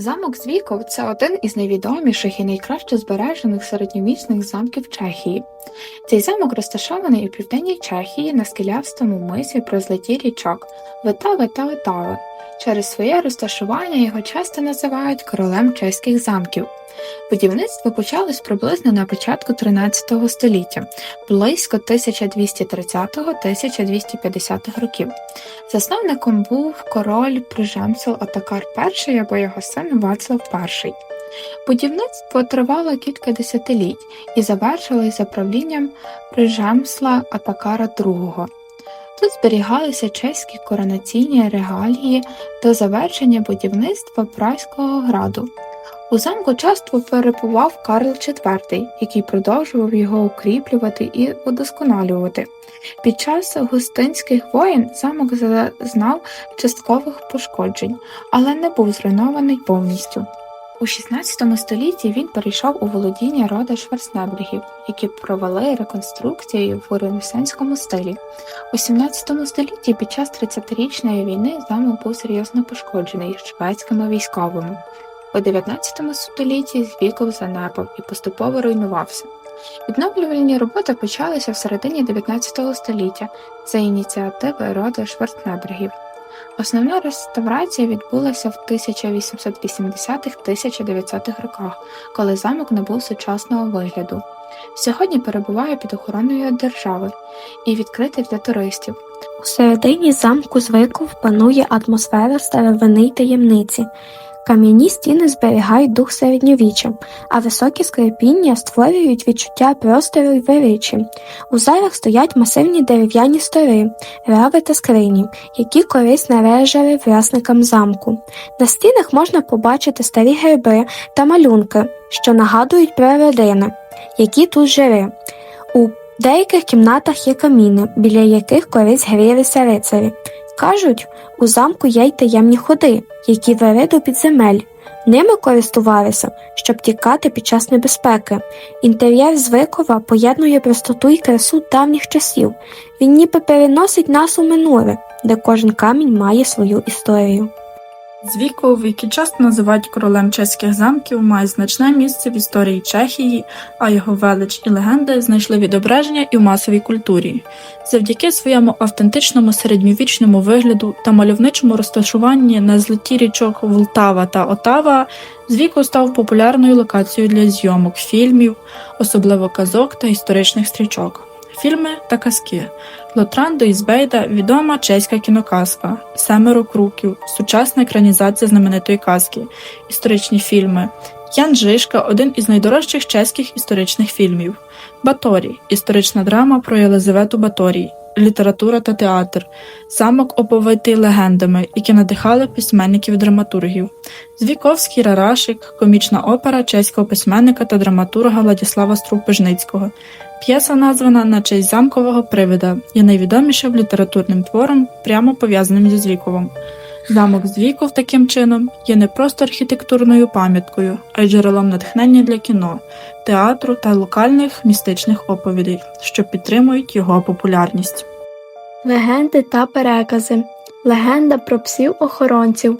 Замок Звіков це один із найвідоміших і найкраще збережених середньовічних замків Чехії. Цей замок розташований у південній Чехії на скелявстому мисі при злеті річок Витави та Отави. Через своє розташування його часто називають королем чеських замків. Будівництво почалось приблизно на початку 13 століття, близько 1230-1250 років. Засновником був король Прижемсел Отакар І або його син Вацлав І. Будівництво тривало кілька десятиліть і завершилось за правлінням Прижемсла Отакара II. Тут зберігалися чеські коронаційні регалії до завершення будівництва Празького граду. У замку часто перебував Карл IV, який продовжував його укріплювати і удосконалювати. Під час густинських воєн замок зазнав часткових пошкоджень, але не був зруйнований повністю. У 16 столітті він перейшов у володіння рода Шварцнебергів, які провели реконструкцію в ренесанському стилі. У 17 столітті під час 30-річної війни замок був серйозно пошкоджений шведськими військовими. У 19 столітті Звіков занепав і поступово руйнувався. Відновлювальні роботи почалися в середині 19 століття за ініціативи роду Шварцнебергів. Основна реставрація відбулася в 1880-1900 роках, коли замок набув сучасного вигляду. Сьогодні перебуває під охороною держави і відкритий для туристів. У середині замку звиков панує атмосфера старовини й таємниці. Кам'яні стіни зберігають дух середньовіччя, а високі скрипіння створюють відчуття простору й величі. У залах стоять масивні дерев'яні стори, рави та скрині, які корисно належали власникам замку. На стінах можна побачити старі герби та малюнки, що нагадують про родини, які тут жили. У деяких кімнатах є каміни, біля яких колись грілися рицарі. Кажуть, у замку є й таємні ходи, які вели до підземель. Ними користувалися, щоб тікати під час небезпеки. Інтер'єр Звикова поєднує простоту й красу давніх часів. Він ніби переносить нас у минуле, де кожен камінь має свою історію. Звіков, який часто називають королем чеських замків, має значне місце в історії Чехії, а його велич і легенди знайшли відображення і в масовій культурі. Завдяки своєму автентичному середньовічному вигляду та мальовничому розташуванні на злеті річок Волтава та Отава, Звіков став популярною локацією для зйомок фільмів, особливо казок та історичних стрічок. Фільми та казки Лотран до Ізбейда відома чеська кіноказка Семеро круків, сучасна екранізація знаменитої казки, історичні фільми. Ян Жишка один із найдорожчих чеських історичних фільмів. Баторій історична драма про Єлизавету Баторій, література та театр, замок оповитий легендами, які надихали письменників-драматургів, Звіковський Рарашик, комічна опера чеського письменника та драматурга Владислава Струпежницького. П'єса, названа на честь замкового привида, є найвідомішим літературним твором, прямо пов'язаним зі Звіковом. Замок Звіков таким чином є не просто архітектурною пам'яткою, а й джерелом натхнення для кіно, театру та локальних містичних оповідей, що підтримують його популярність. Легенди та перекази. Легенда про псів-охоронців.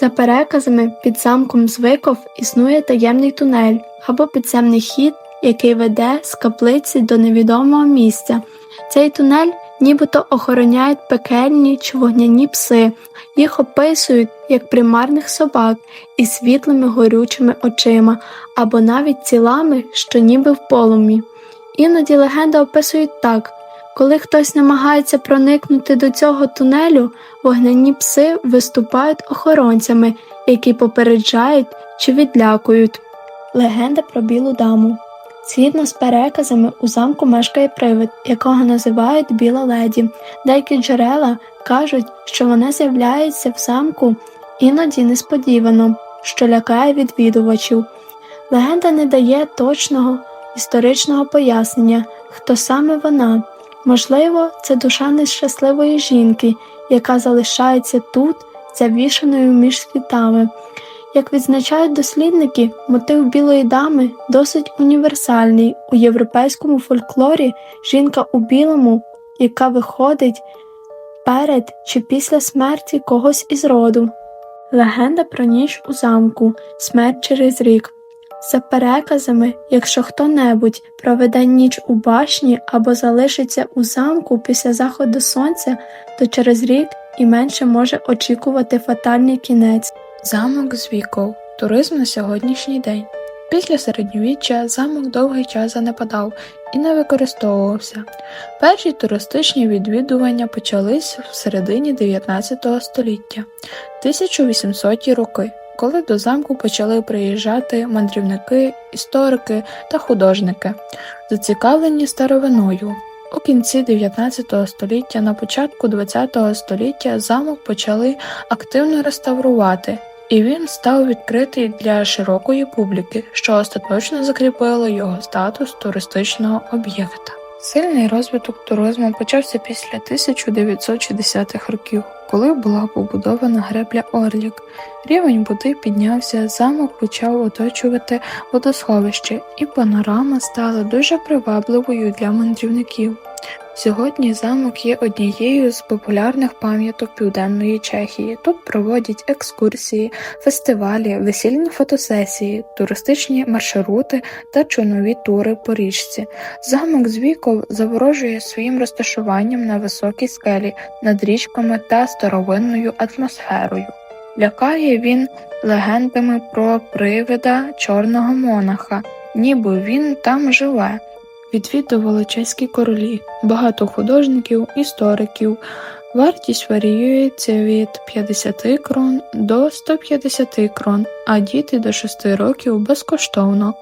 За переказами, під замком Звиков існує таємний тунель або підземний хід, який веде з каплиці до невідомого місця. Цей тунель нібито охороняють пекельні чи вогняні пси. Їх описують як примарних собак із світлими горючими очима або навіть тілами, що ніби в полум'ї. Іноді легенда описують так. Коли хтось намагається проникнути до цього тунелю, вогняні пси виступають охоронцями, які попереджають чи відлякують. Легенда про білу даму. Згідно з переказами, у замку мешкає привид, якого називають Біла леді. Деякі джерела кажуть, що вона з'являється в замку іноді несподівано, що лякає відвідувачів. Легенда не дає точного історичного пояснення, хто саме вона. Можливо, це душа нещасливої жінки, яка залишається тут, завішаною між світами. Як відзначають дослідники, мотив білої дами досить універсальний у європейському фольклорі жінка у білому, яка виходить перед чи після смерті когось із роду. Легенда про ніч у замку, смерть через рік. За переказами, якщо хто-небудь проведе ніч у башні або залишиться у замку після заходу сонця, то через рік і менше може очікувати фатальний кінець. Замок Звіков. Туризм на сьогоднішній день. Після середньовіччя замок довгий час занепадав і не використовувався. Перші туристичні відвідування почались в середині 19 століття, 1800-ті роки, коли до замку почали приїжджати мандрівники, історики та художники, зацікавлені старовиною. У кінці 19 століття, на початку 20 століття замок почали активно реставрувати, і він став відкритий для широкої публіки, що остаточно закріпило його статус туристичного об'єкта. Сильний розвиток туризму почався після 1960-х років, коли була побудована гребля Орлік. Рівень води піднявся, замок почав оточувати водосховище, і панорама стала дуже привабливою для мандрівників. Сьогодні замок є однією з популярних пам'яток Південної Чехії. Тут проводять екскурсії, фестивалі, весільні фотосесії, туристичні маршрути та човнові тури по річці. Замок Звіков заворожує своїм розташуванням на високій скелі над річками та старовинною атмосферою. Лякає він легендами про привида чорного монаха, ніби він там живе. Відвідували чеські королі, багато художників, істориків. Вартість варіюється від 50 крон до 150 крон, а діти до 6 років безкоштовно.